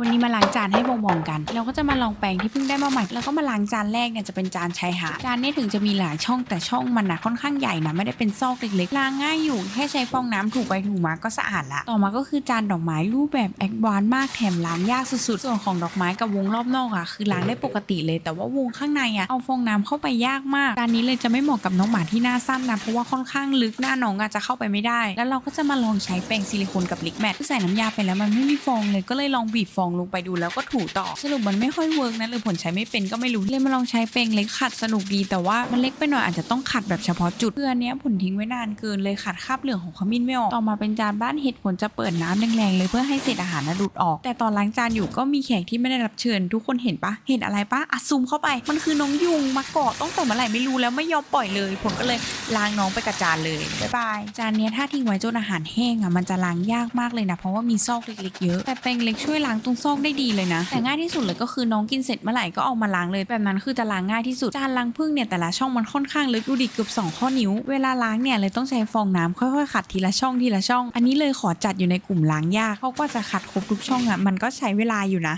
วันนี้มาล้างจานให้บองบองกัน เราก็จะมาลองแปรงที่เพิ่งได้มาใหม่ แล้วก็มาล้างจานแรกเนี่ยจะเป็นจานชายหาดจานนี้ถึงจะมีหลายช่องแต่ช่องมันนะค่อนข้างใหญ่นะไม่ได้เป็นซอกเล็กๆล้างง่ายอยู่แค่ใช้ฟองน้ำถูไปถูมาก็สะอาดละ ต่อมาก็คือจานดอกไม้รูปแบบแอดวานซ์มากแถมล้างยากสุดๆ ส่วนของดอกไม้กับวงรอบนอกอะคือล้างได้ปกติเลย แต่ว่าวงข้างในอะเอาฟองน้ำเข้าไปยากมากจานนี้เลยจะไม่เหมาะกับน้องหมาที่หน้าสั้นนะเพราะว่าค่อนข้างลึกหน้าน้องอาจจะเข้าไปไม่ได้ แล้วเราก็จะมาลองใช้แปรงซิลิโคนกับลิกแมทที่ใส่น้ำยาไปแล้วมันไม่มีฟองเลยก็เลยลองบีบฟองลงไปดูแล้วก็ถูต่อ สรุปมันไม่ค่อยเวิร์กนะหรือผลใช้ไม่เป็นก็ไม่รู้เลยมาลองใช้แปรงเล็กขัดสนุกดีแต่ว่ามันเล็กไปหน่อยอาจจะต้องขัดแบบเฉพาะจุดเพื่อนเนี้ยผลทิ้งไว้นานเกินเลยขัดคราบเหลืองของขมิ้นไม่ออกต่อมาเป็นจานบ้านเห็ดผลจะเปิดน้ำแรงๆเลยเพื่อให้เศษอาหารนะดูดออก แต่ตอนล้างจานอยู่ก็มีแขกที่ไม่ได้รับเชิญ ทุกคนเห็นปะเห็นอะไรปะอะซูมเข้าไป มันคือน้องยุงมาเกาะตั้งแต่เมื่อไหร่ไม่รู้แล้วไม่ยอมปล่อยเลยผลก็เลยล้างน้องไปกับจานเลยบ๊ายบายจานเนี้ยถ้าทิ้งไว้จนอาหารแห้งอะมันจะล้างยากมากเลยนะเพราะว่ามีซอกเล็กๆเยอะแต่แปรงเล็กช่วยล้างตรงซอกได้ดีเลยนะ แต่ง่ายที่สุดเลยก็คือน้องกินเสร็จเมื่อไหร่ก็เอามาล้างเลยแบบนั้นคือจะล้างง่ายที่สุดจานล้างพึ่งเนี่ยแต่ละช่องมันค่อนข้างลึกดูดิเกือบสองข้อนิ้ว เวลาล้างเนี่ยเลยต้องใช้ฟองน้ำค่อยๆขัดทีละช่องทีละช่อง อันนี้เลยขอจัดอยู่ในกลุ่มล้างยากเพราะกว่าจะขัดครบทุกช่องอะมันก็ใช้เวลาอยู่นะ